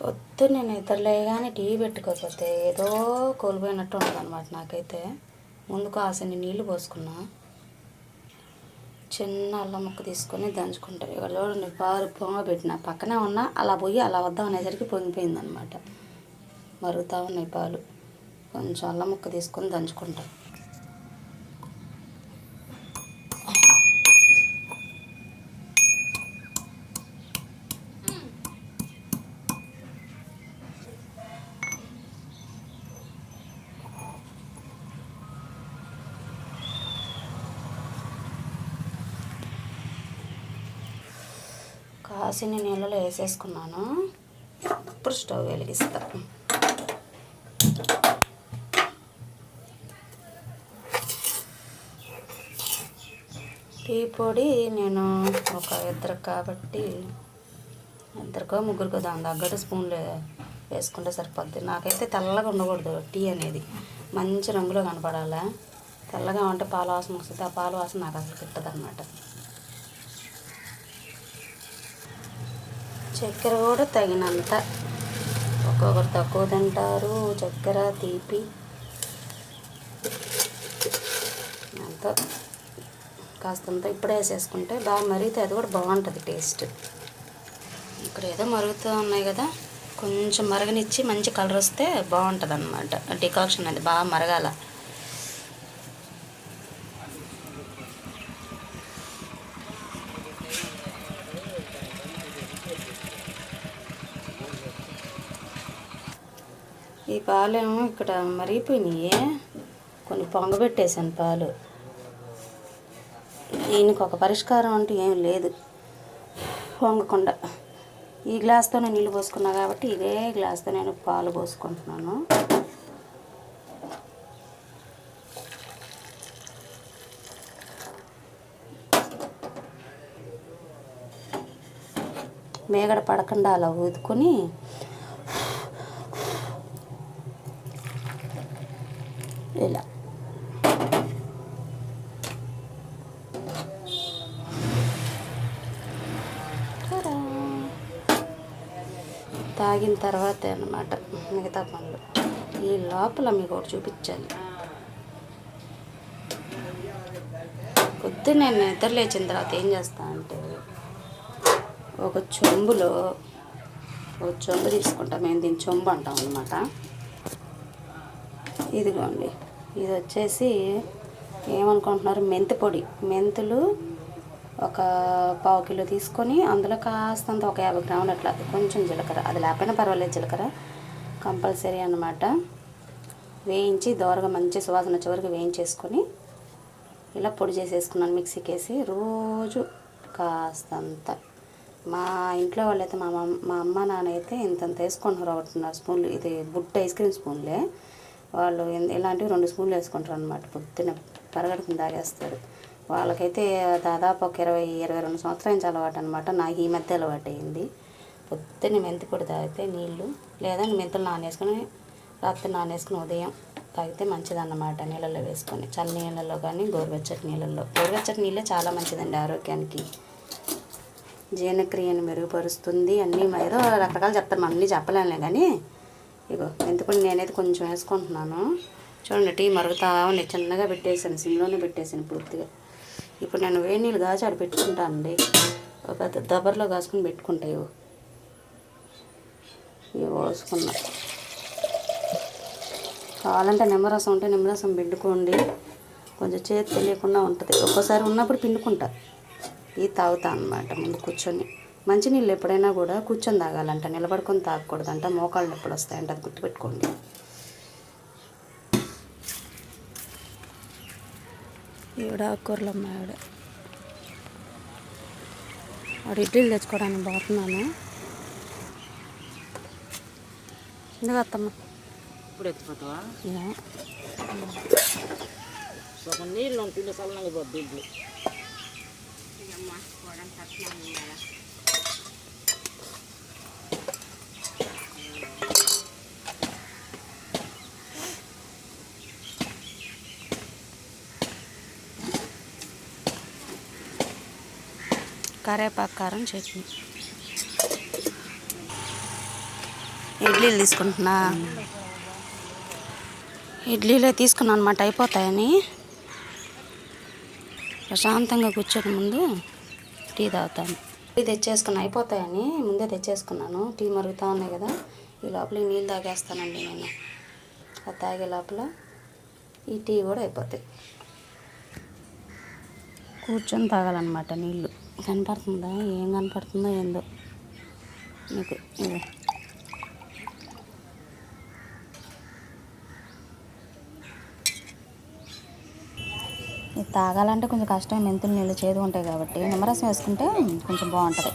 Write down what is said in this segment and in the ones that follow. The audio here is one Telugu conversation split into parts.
పొద్దున్న నేను నిద్రలేగానే టీవీ పెట్టుకోకపోతే ఏదో కోల్పోయినట్టు ఉంటుంది అనమాట నాకైతే. ముందు ఆశని నీళ్ళు పోసుకున్నా. చిన్న అల్లం ముక్క తీసుకొని దంచుకుంటారు ఇక్కడ చూడండి పాలు పొంగ పెట్టిన. పక్కనే ఉన్నా అలా పోయి అలా వద్దాం అనేసరికి పొంగిపోయిందనమాట మరుగుతూ ఉన్నాయి పాలు. కొంచెం అల్లం ముక్క తీసుకొని దంచుకుంటాం. కాసిన నీళ్ళలో వేసేసుకున్నాను. ఇప్పుడు స్టవ్ వెలిగిస్తా. టీ పొడి నేను ఒక ఇద్దరు కాబట్టి ఇద్దరికో ముగ్గురికో దాని తగ్గట్టు స్పూన్లు వేసుకుంటే సరిపోద్ది. నాకైతే తెల్లగా ఉండకూడదు టీ అనేది. మంచి రంగులో కనపడాలి. తెల్లగా ఉంటే పాల వాసన వస్తుంది. ఆ పాల వాసన నాకు అసలు గిట్టదు చక్కెర కూడా తగినంత. ఒక్కొక్కరు తక్కువ తింటారు చక్కెర తీపి. అంత కాస్తంత ఇప్పుడే వేసేసుకుంటే బాగా మరిగితే అది కూడా బాగుంటుంది టేస్ట్. ఇక్కడ ఏదో మరుగుతూ ఉన్నాయి కదా కొంచెం మరగనిచ్చి మంచి కలర్ వస్తే బాగుంటుంది అనమాట డికాక్షన్ అది బాగా మరగాల. ఈ పాలేమో ఇక్కడ మరిగిపోయినాయి. కొన్ని పొంగబెట్టేశాను పాలు. దీనికి ఒక పరిష్కారం అంటూ ఏం లేదు. పొంగకుండా. ఈ గ్లాస్తోనే నీళ్ళు పోసుకున్నా కాబట్టి ఇదే గ్లాస్తో నేను పాలు పోసుకుంటున్నాను. మేగడ పడకుండా అలా ఊదుకొని ఇలా తాగిన తర్వాతే అన్నమాట మిగతా పనులు. ఈ లోపల మీకు ఒకటి చూపించాలి. పొద్దున్న నేను నిద్ర లేచిన తర్వాత ఏం చేస్తా అంటే ఒక చెంబులో ఒక చెంబు తీసుకుంటాం. మేము దీన్ని చెంబు అంటాం అనమాట ఇదిగోండి. ఇది వచ్చేసి ఏమనుకుంటున్నారు? మెంతి పొడి. మెంతులు ఒక పావు కిలో తీసుకొని అందులో కాస్తంత ఒక యాభై గ్రాములు అట్లా కొంచెం జీలకర్ర. అది లేకపోయినా పర్వాలేదు జీలకర్ర. కంపల్సరీ అన్నమాట. వేయించి దోరగా మంచి సువాసన చివరికి వేయించేసుకొని ఇలా పొడి చేసేసుకున్నాను మిక్సీకి వేసి రోజు కాస్తంత. మా ఇంట్లో వాళ్ళైతే మా మా అమ్మ నాన్న అయితే ఇంతంత వేసుకుంటున్నారు ఒకటిన్నర స్పూన్లు. ఇది బుట్ట ఐస్ క్రీమ్ స్పూన్లే. వాళ్ళు ఇలాంటివి రెండు స్పూన్లు వేసుకుంటారు అనమాట పొద్దున్న పరగడుకుని తాగేస్తారు. వాళ్ళకైతే దాదాపు ఒక ఇరవై ఇరవై రెండు సంవత్సరాల నుంచి అలవాటు అనమాట నాకు ఈ మధ్య అలవాటు అయింది. పొద్దున్న మెంతి పొడి తాగితే నీళ్ళు లేదా మెంతులు నానేసుకొని రాత్రి నానేసుకుని ఉదయం తాగితే మంచిదన్నమాట నీళ్ళల్లో వేసుకొని. చల్ల నీళ్ళల్లో కానీ గోరువెచ్చటి నీళ్ళల్లో. గోరువెచ్చటి నీళ్ళే చాలా మంచిదండి ఆరోగ్యానికి. జీర్ణక్రియను మెరుగుపరుస్తుంది అన్నీ. ఏదో రకరకాలు చెప్తారు. మనం అన్నీ చెప్పలేనులే కానీ ఇగో మెంతిపొడి నేనైతే కొంచెం వేసుకుంటున్నాను. చూడండి టీ మరుగుతా ఉంది. చిన్నగా పెట్టేసాను సిమ్లోనే పెట్టేసాను పూర్తిగా. ఇప్పుడు నేను వేడి నీళ్ళు కాచి ఆడ పెట్టుకుంటానండి ఒక పెద్ద దబర్లో కాసుకుని పెట్టుకుంటా ఇవి ఇవి పోసుకున్నా. కావాలంటే నిమ్మరసం ఉంటే నిమ్మరసం పిండుకోండి. కొంచెం చేతి తెలియకుండా ఉంటుంది. ఒక్కోసారి ఉన్నప్పుడు పిండుకుంటా. ఇది తాగుతా అనమాట ముందు కూర్చొని. మంచినీళ్ళు ఎప్పుడైనా కూడా కూర్చొని తాగాలంట నిలబడుకొని తాగకూడదంట మోకాళ్ళు నొప్పులు వస్తాయంట అది గుర్తుపెట్టుకోండి. ఈవిడ ఆకుకూరలు అమ్మాయి ఆవిడ. ఆవిడ ఇడ్లీలు తెచ్చుకోవడానికి పోతున్నాను. ఎందుకు అత్తమ్మ. ఇప్పుడు ఎత్తిపోతావా సగం నీళ్ళు ఉంటుంది చల్లగా పోద్ది ఇడ్లీ. కరేపాకు కారం చట్నీ. ఇడ్లీలు తీసుకుంటున్నా. ఇడ్లీలే తీసుకున్నాను అనమాట అయిపోతాయని. ప్రశాంతంగా కూర్చొని ముందు టీ తాగుతాను. టీ తెచ్చేసుకుని అయిపోతాయని ముందే తెచ్చేసుకున్నాను. టీ మరుగుతూ ఉన్నాయి కదా ఈ లోపల నీళ్ళు తాగేస్తానండి నేను. అది తాగే లోపల ఈ టీ కూడా అయిపోతాయి. కూర్చొని తాగాలన్నమాట నీళ్ళు. కనపడుతుందా? ఏం కనపడుతుందో ఏందో. మీకు ఇది తాగాలంటే కొంచెం కష్టం మెంతులు నీళ్ళు చేదు ఉంటాయి కాబట్టి. నిమ్మరసం వేసుకుంటే కొంచెం బాగుంటుంది.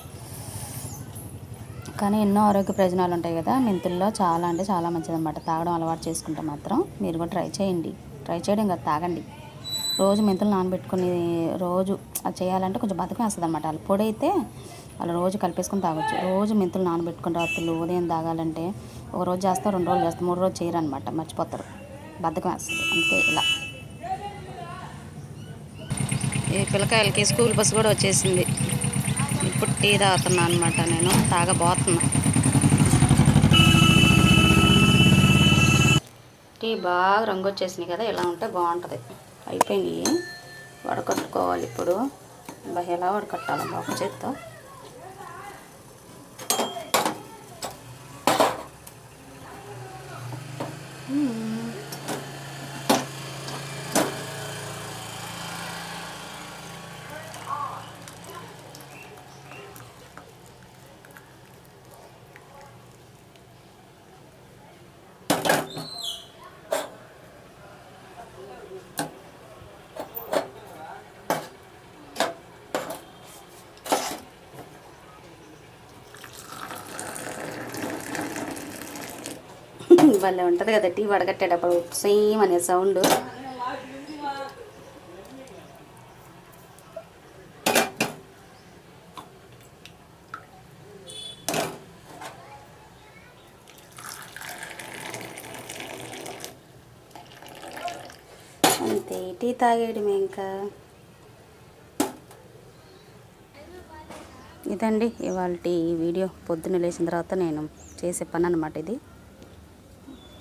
కానీ ఎన్నో ఆరోగ్య ప్రయోజనాలు ఉంటాయి కదా మెంతుల్లో చాలా అంటే చాలా మంచిది అనమాట తాగడం అలవాటు చేసుకుంటే మాత్రం మీరు కూడా ట్రై చేయండి. ట్రై చేయడం కదా తాగండి. రోజు మెంతులు నానబెట్టుకుని రోజు అది చేయాలంటే కొంచెం బతుకం వేస్తుంది అనమాట అలా పొడి అయితే అలా రోజు కలిపేసుకుని తాగొచ్చు. రోజు మెంతులు నానబెట్టుకుని రాత్రులు ఉదయం తాగాలంటే ఒక రోజు చేస్తారు రెండు రోజులు చేస్తారు మూడు రోజు చేయరు అనమాట మర్చిపోతారు. బద్దకం వేస్తుంది. అందుకే ఇలా. ఈ పిల్లకాయలకి స్కూల్ బస్సు కూడా వచ్చేసింది. ఇప్పుడు టీ తాగుతున్నా అనమాట నేను. తాగబోతున్నా. టీ బాగా రంగు వచ్చేసినాయి కదా. ఇలా ఉంటే బాగుంటుంది. అయిపోయినాయి. వడకట్టుకోవాలి ఇప్పుడు. బా ఎలా వడకట్టాలమ్మా ఒక చేత్తో భలే ఉంటుంది కదా టీ వడగట్టేటప్పుడు సేమ్ అనే సౌండ్ అంతే టీ తాగేయడమే ఇంకా. ఇదండి ఇవాళ వీడియో. పొద్దున్న లేచిన తర్వాత నేను చేసే పని అనమాట ఇది.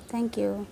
Thank you.